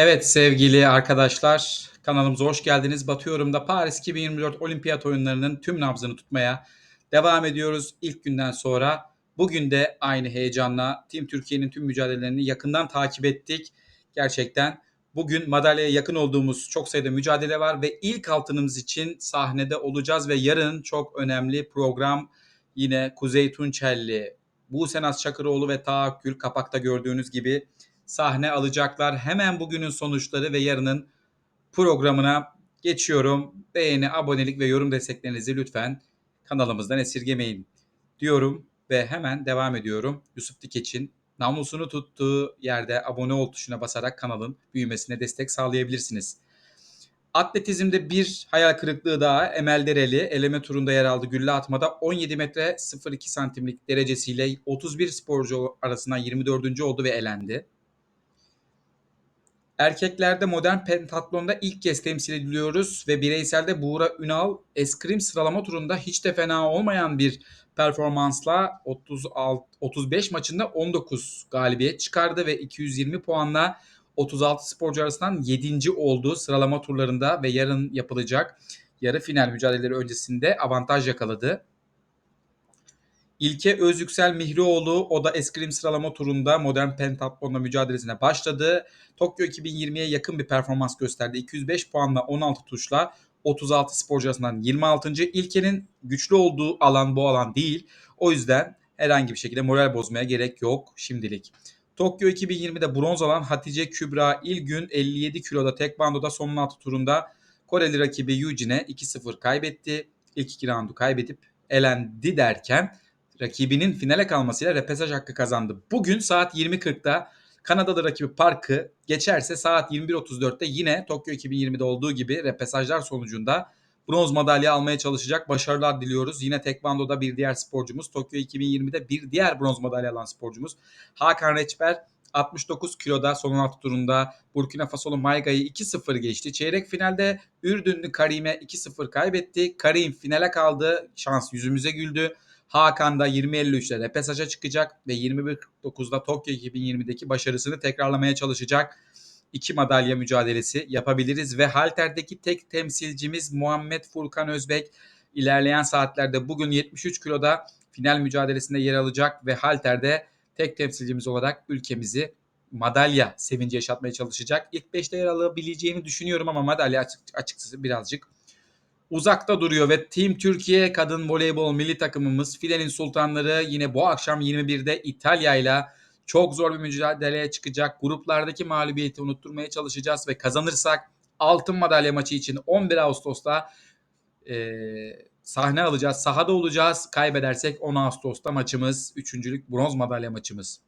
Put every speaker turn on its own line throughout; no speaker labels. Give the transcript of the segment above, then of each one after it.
Evet sevgili arkadaşlar kanalımıza hoş geldiniz. Batıyorum da Paris 2024 Olimpiyat oyunlarının tüm nabzını tutmaya devam ediyoruz ilk günden sonra. Bugün de aynı heyecanla Team Türkiye'nin tüm mücadelelerini yakından takip ettik. Gerçekten bugün madalyaya yakın olduğumuz çok sayıda mücadele var ve ilk altınımız için sahnede olacağız ve yarın çok önemli program yine Kuzey Tunçelli, Buse Naz Çakıroğlu ve Tahakkül kapakta gördüğünüz gibi sahne alacaklar. Hemen bugünün sonuçları ve yarının programına geçiyorum. Beğeni, abonelik ve yorum desteklerinizi lütfen kanalımızdan esirgemeyin diyorum ve hemen devam ediyorum. Yusuf Dikeç'in namlusunu tuttuğu yerde abone ol tuşuna basarak kanalın büyümesine destek sağlayabilirsiniz. Atletizmde bir hayal kırıklığı daha Emel Dereli eleme turunda yer aldı. Gülle atmada 17 metre 02 santimlik derecesiyle 31 sporcu arasından 24. oldu ve elendi. Erkeklerde modern pentatlonda ilk kez temsil ediliyoruz ve bireyselde Buğra Ünal eskrim sıralama turunda hiç de fena olmayan bir performansla 36, 35 maçında 19 galibiyet çıkardı ve 220 puanla 36 sporcu arasından 7. olduğu sıralama turlarında ve yarın yapılacak yarı final mücadeleleri öncesinde avantaj yakaladı. İlke Özyüksel Mihrioğlu o da eskrim sıralama turunda modern pentatlonla mücadelesine başladı. Tokyo 2020'ye yakın bir performans gösterdi. 205 puanla 16 tuşla 36 sporcu arasından 26. İlkenin güçlü olduğu alan bu alan değil. O yüzden herhangi bir şekilde moral bozmaya gerek yok şimdilik. Tokyo 2020'de bronz alan Hatice Kübra İlgün 57 kiloda tekvandoda son 16 turunda Koreli rakibi Yuji'ne 2-0 kaybetti. İlk iki roundu kaybedip elendi derken rakibinin finale kalmasıyla repesaj hakkı kazandı. Bugün saat 20.40'da Kanadalı rakibi Park'ı geçerse saat 21.34'te yine Tokyo 2020'de olduğu gibi repesajlar sonucunda bronz madalya almaya çalışacak. Başarılar diliyoruz. Yine Tekvando'da bir diğer sporcumuz. Tokyo 2020'de bir diğer bronz madalya alan sporcumuz. Hakan Reçber 69 kiloda son 16 turunda Burkina Faso'lu Mayga'yı 2-0 geçti. Çeyrek finalde Ürdünlü Karim'e 2-0 kaybetti. Karim finale kaldı. Şans yüzümüze güldü. Hakan da 20.53'te repesaja çıkacak ve 21.49'da Tokyo 2020'deki başarısını tekrarlamaya çalışacak. İki madalya mücadelesi yapabiliriz ve halterdeki tek temsilcimiz Muhammed Furkan Özbek ilerleyen saatlerde bugün 73 kiloda final mücadelesinde yer alacak ve halterde tek temsilcimiz olarak ülkemizi madalya sevinci yaşatmaya çalışacak. İlk 5'te yer alabileceğini düşünüyorum ama madalya açık, açıkçası birazcık uzakta duruyor ve Team Türkiye kadın voleybol milli takımımız filenin sultanları yine bu akşam 21'de İtalya ile çok zor bir mücadeleye çıkacak. Gruplardaki mağlubiyeti unutturmaya çalışacağız ve kazanırsak altın madalya maçı için 11 Ağustos'ta e, sahne alacağız. Sahada olacağız. Kaybedersek 10 Ağustos'ta maçımız. Üçüncülük bronz madalya maçımız.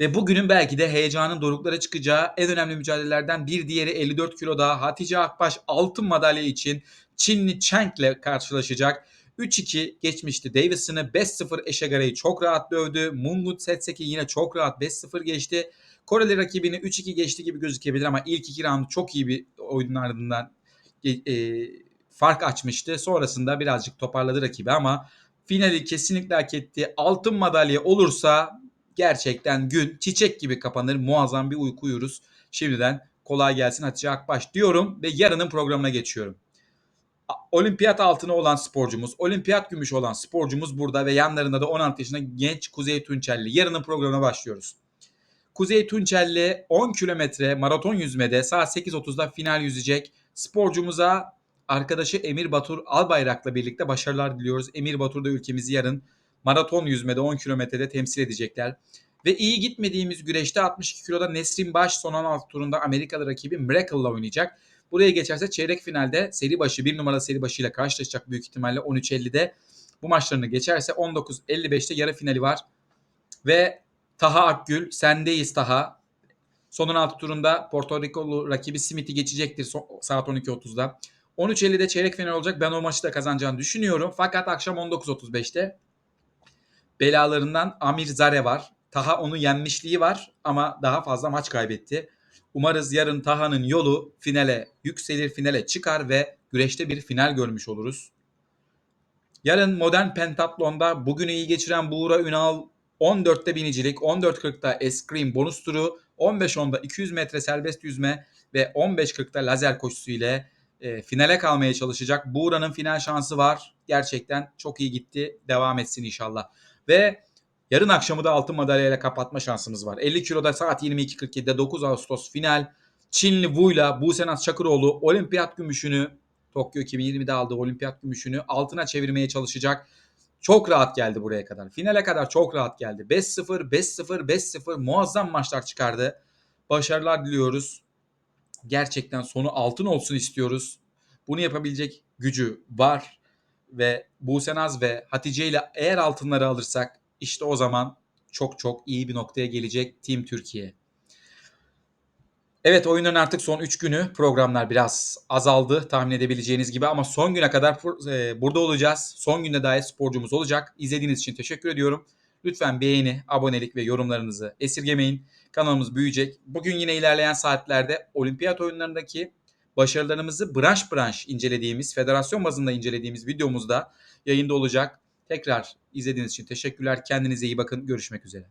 Ve bugünün belki de heyecanın doruklara çıkacağı en önemli mücadelelerden bir diğeri 54 kiloda Hatice Akbaş altın madalya için Çinli Cheng ile karşılaşacak. 3-2 geçmişti Davison'ı 5-0 Eşegara'yı çok rahat dövdü. Mungut Setseki yine çok rahat 5-0 geçti. Koreli rakibini 3-2 geçti gibi gözükebilir ama ilk iki round çok iyi bir oyunun ardından e, e, fark açmıştı. Sonrasında birazcık toparladı rakibi ama finali kesinlikle hak etti. Altın madalya olursa gerçekten gün çiçek gibi kapanır. Muazzam bir uyku uyuruz. Şimdiden kolay gelsin Hatice Akbaş diyorum ve yarının programına geçiyorum. Olimpiyat altını olan sporcumuz, olimpiyat gümüşü olan sporcumuz burada ve yanlarında da 16 yaşında genç Kuzey Tunçelli. Yarının programına başlıyoruz. Kuzey Tunçelli 10 kilometre maraton yüzmede saat 8.30'da final yüzecek. Sporcumuza arkadaşı Emir Batur Albayrak'la birlikte başarılar diliyoruz. Emir Batur da ülkemizi yarın maraton yüzmede 10 kilometrede temsil edecekler. Ve iyi gitmediğimiz güreşte 62 kiloda Nesrin Baş son 16 turunda Amerikalı rakibi Miracle'la oynayacak. Buraya geçerse çeyrek finalde seri başı bir numara seri başıyla karşılaşacak büyük ihtimalle 13.50'de. Bu maçlarını geçerse 19.55'te yarı finali var. Ve Taha Akgül sendeyiz Taha. Son 16 turunda Porto Rikolu rakibi Smith'i geçecektir saat 12.30'da. 13.50'de çeyrek final olacak. Ben o maçı da kazanacağını düşünüyorum. Fakat akşam 19.35'te belalarından Amir Zare var. Taha onu yenmişliği var ama daha fazla maç kaybetti. Umarız yarın Taha'nın yolu finale yükselir, finale çıkar ve güreşte bir final görmüş oluruz. Yarın modern pentatlonda bugünü iyi geçiren Buğra Ünal 14'te binicilik, 14.40'da eskrim bonus turu, 15-10'da 200 metre serbest yüzme ve 15-40'da lazer koşusu ile e, finale kalmaya çalışacak. Buğra'nın final şansı var. Gerçekten çok iyi gitti. Devam etsin inşallah. Ve yarın akşamı da altın madalyayla kapatma şansımız var. 50 kiloda saat 22.47'de 9 Ağustos final. Çinli Wu'yla Buse Naz Çakıroğlu olimpiyat gümüşünü Tokyo 2020'de aldığı olimpiyat gümüşünü altına çevirmeye çalışacak. Çok rahat geldi buraya kadar. Finale kadar çok rahat geldi. 5-0, 5-0, 5-0 muazzam maçlar çıkardı. Başarılar diliyoruz. Gerçekten sonu altın olsun istiyoruz. Bunu yapabilecek gücü var. Ve Buse Naz ve Hatice ile eğer altınları alırsak işte o zaman çok çok iyi bir noktaya gelecek Team Türkiye. Evet oyunun artık son 3 günü programlar biraz azaldı tahmin edebileceğiniz gibi ama son güne kadar e, burada olacağız. Son günde dair sporcumuz olacak. İzlediğiniz için teşekkür ediyorum. Lütfen beğeni, abonelik ve yorumlarınızı esirgemeyin. Kanalımız büyüyecek. Bugün yine ilerleyen saatlerde olimpiyat oyunlarındaki başarılarımızı branş branş incelediğimiz, federasyon bazında incelediğimiz videomuzda yayında olacak. Tekrar izlediğiniz için teşekkürler. Kendinize iyi bakın. Görüşmek üzere.